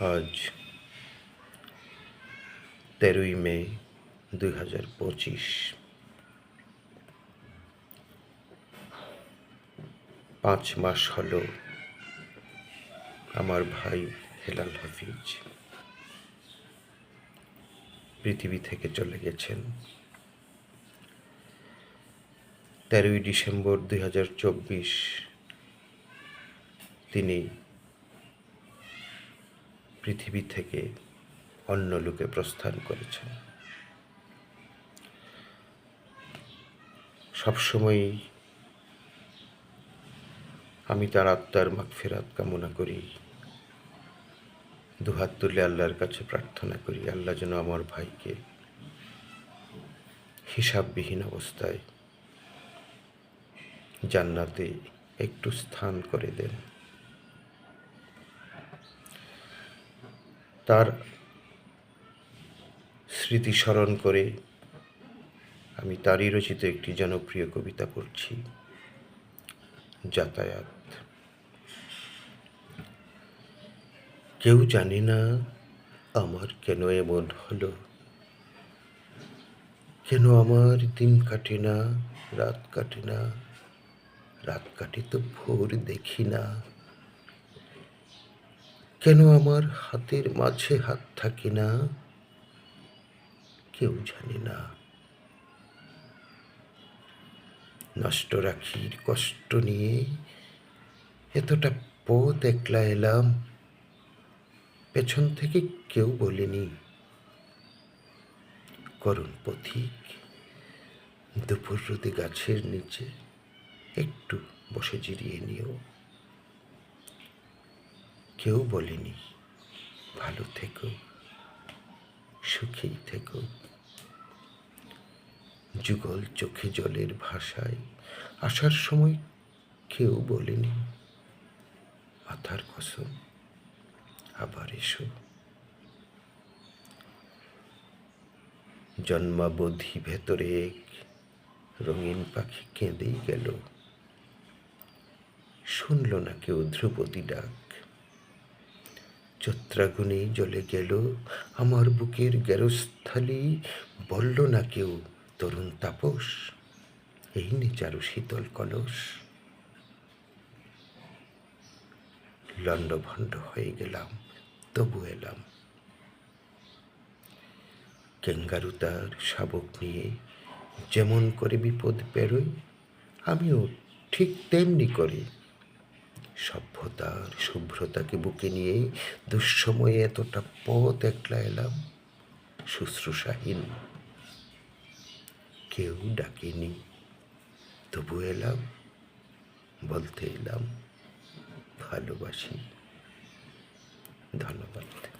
আজ তেরোই মে দুই হাজার পঁচিশ। পাঁচ মাস হলো আমার ভাই হেলাল হাফিজ পৃথিবী থেকে চলে গেছেন। তেরোই ডিসেম্বর দুই তিনি পৃথিবী থেকে অন্য লোকে প্রস্থান করেছেন। সবসময়ই আমি তার আত্মার মাগফিরাত কামনা করি। দুহাত তুলে আল্লাহর কাছে প্রার্থনা করি, আল্লাহ যেন আমার ভাইকে হিসাববিহীন অবস্থায় জান্নাতে একটু স্থান করে দেন। তার স্মৃতি স্মরণ করে আমি তারই রচিত একটি জনপ্রিয় কবিতা পড়ছি, যাতায়াত। কেউ জানে না আমার কেন এমন হলো? কেন আমার দিন কাটে না, রাত কাটে না? রাত কাটে তো ভোর দেখি না। কেন আমার হাতের মাঝে হাত থাকে না? কেউ জানে না। নষ্ট রাখির কষ্ট নিয়ে এতটা পথ একলা এলাম, পেছন থেকে কেউ বলেনি। করুণ পথিক, দুপুর রোদে গাছের নিচে একটু বসে জিরিয়ে নিও। কেউ বলেনি, ভালো থেকো সুখেই থেকো। যুগল চোখে জলের ভাষায় আসার সময় কেউ বলেনি, মাথার কসম, আবার এসো। জন্মাবধি ভেতরে রঙিন পাখি কেঁদেই গেল। শুনল না কেউ ধ্রুপদী ডাক। চত্রাগুনে জ্বলে গেল। আমার বুকের গ্যারস্থালি বলল না কেউ, তরুণ তাপস, এই নে চারু শীতল কলস। লণ্ডভণ্ড হয়ে গেলাম, তবু এলাম। কেঙ্গারু তার শাবক নিয়ে যেমন করে বিপদ পেরোই আমিও ঠিক তেমনি করে। সভ্যতার শুভ্রতাকে বুকে নিয়ে দুঃসময়ে এতটা পথ একলা এলাম। শুশ্রূষাহীন, কেউ ডাকেনি, তবু এলাম, বলতে এলাম, ভালোবাসি, ধন্যবাদ।